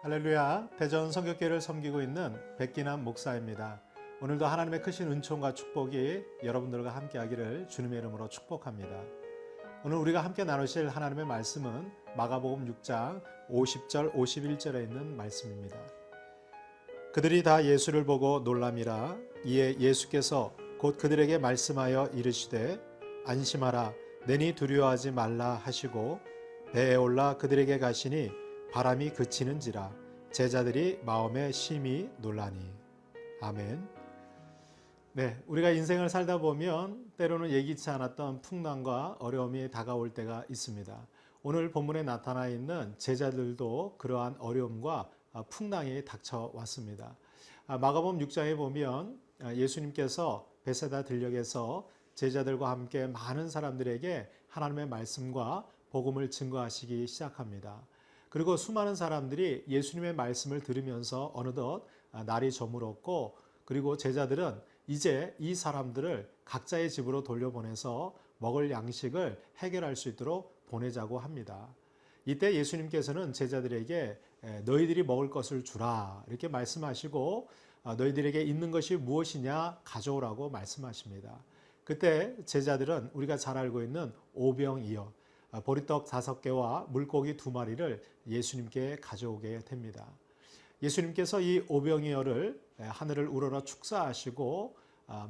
할렐루야 대전 성격교회를 섬기고 있는 백기남 목사입니다. 오늘도 하나님의 크신 은총과 축복이 여러분들과 함께 하기를 주님의 이름으로 축복합니다. 오늘 우리가 함께 나누실 하나님의 말씀은 마가복음 6장 50절 51절에 있는 말씀입니다. 그들이 다 예수를 보고 놀람이라 이에 예수께서 곧 그들에게 말씀하여 이르시되 안심하라 내니 두려워하지 말라 하시고 배에 올라 그들에게 가시니 바람이 그치는지라 제자들이 마음에 심히 놀라니 아멘. 네, 우리가 인생을 살다 보면 때로는 예기치 않았던 풍랑과 어려움이 다가올 때가 있습니다. 오늘 본문에 나타나 있는 제자들도 그러한 어려움과 풍랑이 닥쳐왔습니다. 마가복음 6장에 보면 예수님께서 베세다 들녘에서 제자들과 함께 많은 사람들에게 하나님의 말씀과 복음을 증거하시기 시작합니다. 그리고 수많은 사람들이 예수님의 말씀을 들으면서 어느덧 날이 저물었고 그리고 제자들은 이제 이 사람들을 각자의 집으로 돌려보내서 먹을 양식을 해결할 수 있도록 보내자고 합니다. 이때 예수님께서는 제자들에게 너희들이 먹을 것을 주라 이렇게 말씀하시고 너희들에게 있는 것이 무엇이냐 가져오라고 말씀하십니다. 그때 제자들은 우리가 잘 알고 있는 오병이어 보리떡 다섯 개와 물고기 두 마리를 예수님께 가져오게 됩니다. 예수님께서 이 오병이어를 하늘을 우러러 축사하시고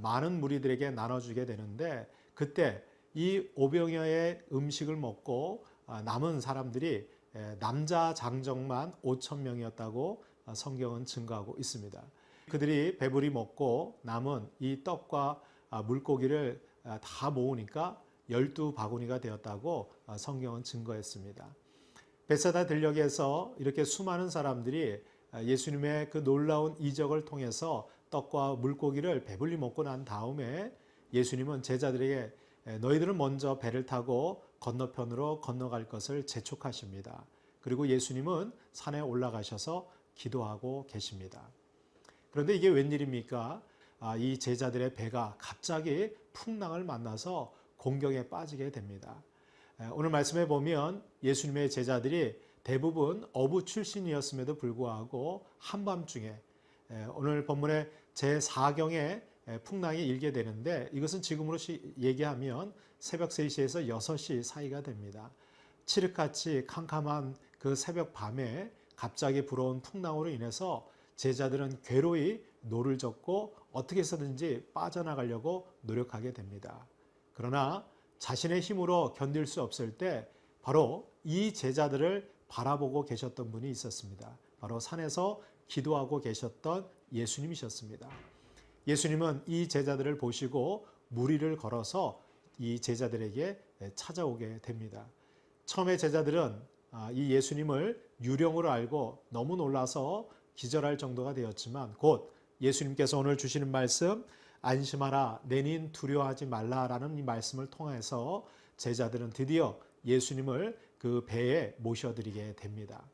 많은 무리들에게 나눠주게 되는데 그때 이 오병이어의 음식을 먹고 남은 사람들이 남자 장정만 5천 명이었다고 성경은 증거하고 있습니다. 그들이 배불리 먹고 남은 이 떡과 물고기를 다 모으니까 열두 바구니가 되었다고 성경은 증거했습니다. 베사다 들녘에서 이렇게 수많은 사람들이 예수님의 그 놀라운 이적을 통해서 떡과 물고기를 배불리 먹고 난 다음에 예수님은 제자들에게 너희들은 먼저 배를 타고 건너편으로 건너갈 것을 재촉하십니다. 그리고 예수님은 산에 올라가셔서 기도하고 계십니다. 그런데 이게 웬일입니까? 이 제자들의 배가 갑자기 풍랑을 만나서 공경에 빠지게 됩니다. 오늘 말씀에 보면 예수님의 제자들이 대부분 어부 출신이었음에도 불구하고 한밤중에 오늘 본문의 제4경에 풍랑이 일게 되는데 이것은 지금으로 얘기하면 새벽 3시에서 6시 사이가 됩니다. 칠흑같이 캄캄한 그 새벽 밤에 갑자기 불어온 풍랑으로 인해서 제자들은 괴로이 노를 젓고 어떻게 해서든지 빠져나가려고 노력하게 됩니다. 그러나 자신의 힘으로 견딜 수 없을 때 바로 이 제자들을 바라보고 계셨던 분이 있었습니다. 바로 산에서 기도하고 계셨던 예수님이셨습니다. 예수님은 이 제자들을 보시고 무리를 걸어서 이 제자들에게 찾아오게 됩니다. 처음에 제자들은 이 예수님을 유령으로 알고 너무 놀라서 기절할 정도가 되었지만 곧 예수님께서 오늘 주시는 말씀 안심하라 내닌 두려워하지 말라라는 이 말씀을 통해서 제자들은 드디어 예수님을 그 배에 모셔드리게 됩니다.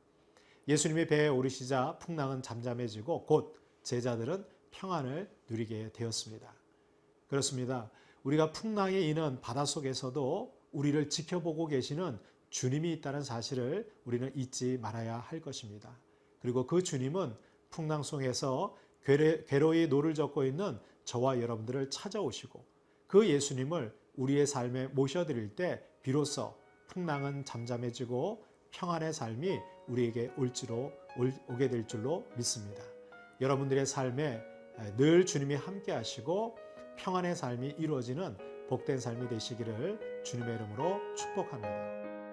예수님이 배에 오르시자 풍랑은 잠잠해지고 곧 제자들은 평안을 누리게 되었습니다. 그렇습니다. 우리가 풍랑에 있는 바다 속에서도 우리를 지켜보고 계시는 주님이 있다는 사실을 우리는 잊지 말아야 할 것입니다. 그리고 그 주님은 풍랑 속에서 괴로이 노를 젓고 있는 저와 여러분들을 찾아오시고 그 예수님을 우리의 삶에 모셔드릴 때 비로소 풍랑은 잠잠해지고 평안의 삶이 우리에게 올지로 오게 될 줄로 믿습니다. 여러분들의 삶에 늘 주님이 함께 하시고 평안의 삶이 이루어지는 복된 삶이 되시기를 주님의 이름으로 축복합니다.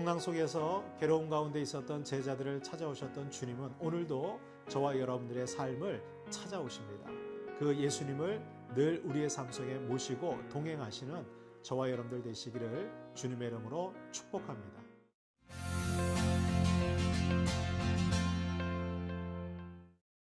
풍랑 속에서 괴로운 가운데 있었던 제자들을 찾아오셨던 주님은 오늘도 저와 여러분들의 삶을 찾아오십니다. 그 예수님을 늘 우리의 삶 속에 모시고 동행하시는 저와 여러분들 되시기를 주님의 이름으로 축복합니다.